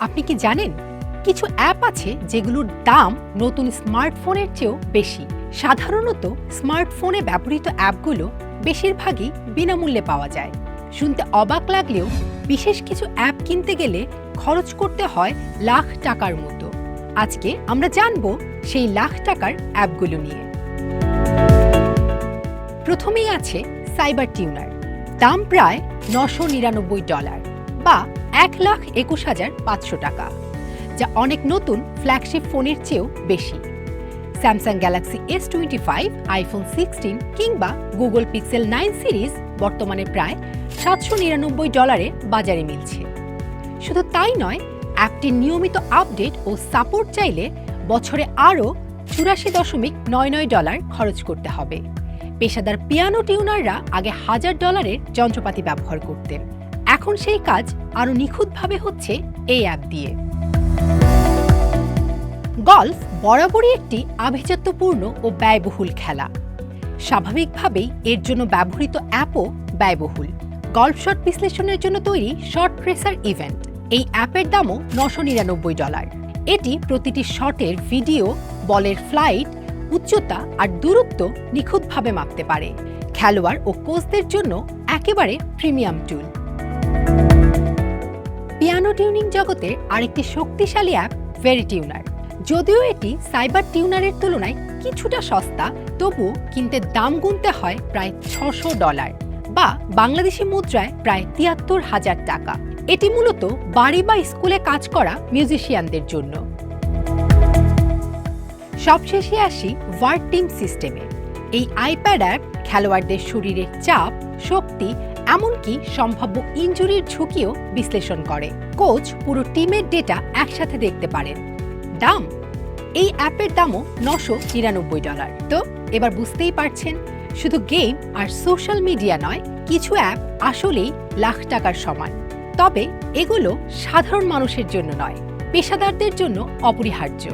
আপনি কি জানেন? কিছু অ্যাপ আছে যেগুলোর দাম নতুন স্মার্টফোনের চেয়েও বেশি। সাধারণত স্মার্টফোনে ব্যবহৃত অ্যাপগুলো বেশিরভাগই বিনামূল্যে পাওয়া যায়। শুনতে অবাক লাগলেও বিশেষ কিছু অ্যাপ কিনতে গেলে খরচ করতে হয় লাখ টাকার মতো। আজকে আমরা জানব সেই লাখ টাকার অ্যাপগুলো নিয়ে। প্রথমেই আছে সাইবার টিউনার। দাম প্রায় নশো নিরানব্বই ডলার বা এক লাখ একুশ হাজার পাঁচশো টাকা, যা অনেক নতুন ফ্ল্যাগশিপ ফোনের চেয়েও বেশি। Samsung Galaxy S twenty five iPhone sixteen কিংবা গুগল পিক্সেল নাইন সিরিজ বর্তমানে প্রায় সাতশো নিরানব্বই ডলারে বাজারে মিলছে। শুধু তাই নয় অ্যাপটির নিয়মিত আপডেট ও সাপোর্ট চাইলে বছরে আরও চুরাশি দশমিক নয় নয় ডলার খরচ করতে হবে। পেশাদার পিয়ানো টিউনাররা আগে হাজার ডলারের যন্ত্রপাতি ব্যবহার করতেন। এখন সেই কাজ আরও নিখুঁতভাবে হচ্ছে এই অ্যাপ দিয়ে। গলফ বরাবরই একটি আভিজাত্যপূর্ণ ও ব্যয়বহুল খেলা। স্বাভাবিকভাবেই এর জন্য ব্যবহৃত অ্যাপও ব্যয়বহুল। গল্ফ শট বিশ্লেষণের জন্য তৈরি শর্ট ট্রেসার ইভেন্ট এই অ্যাপের দামও নশো নিরানব্বই ডলার এটি প্রতিটি শটের ভিডিও বলের ফ্লাইট উচ্চতা আর দূরত্ব নিখুঁতভাবে মাপতে পারে। খেলোয়াড় ও কোচদের জন্য একেবারে প্রিমিয়াম টুল টিউনিং জগতের আরেকটি শক্তিশালী অ্যাপ ভেরি টিউনার যদিও এটি সাইবার টিউনারের তুলনায় কিছুটা সস্তা, তবুও কিনতে দাম গুনতে হয় প্রায় ছশো ডলার বা বাংলাদেশি মুদ্রায় প্রায় তিয়াত্তর হাজার টাকা। এটি মূলত বাড়ি বা স্কুলে কাজ করা মিউজিশিয়ানদের জন্য। সবশেষে আসি ওয়ার্ড টিম সিস্টেমে এই আইপ্যাড অ্যাপ খেলোয়াড়দের শরীরের চাপ, শক্তি এমনকি সম্ভাব্য ইনজুরির ঝুঁকিও বিশ্লেষণ করে। কোচ পুরো টিমের ডেটা একসাথে দেখতে পারেন। দাম? এই অ্যাপের দামও নশো নিরানব্বই ডলার। তো এবার বুঝতেই পারছেন, শুধু গেম আর সোশ্যাল মিডিয়া নয়, কিছু অ্যাপ আসলেই লাখ টাকার সমান। তবে এগুলো সাধারণ মানুষের জন্য নয়, পেশাদারদের জন্য অপরিহার্য।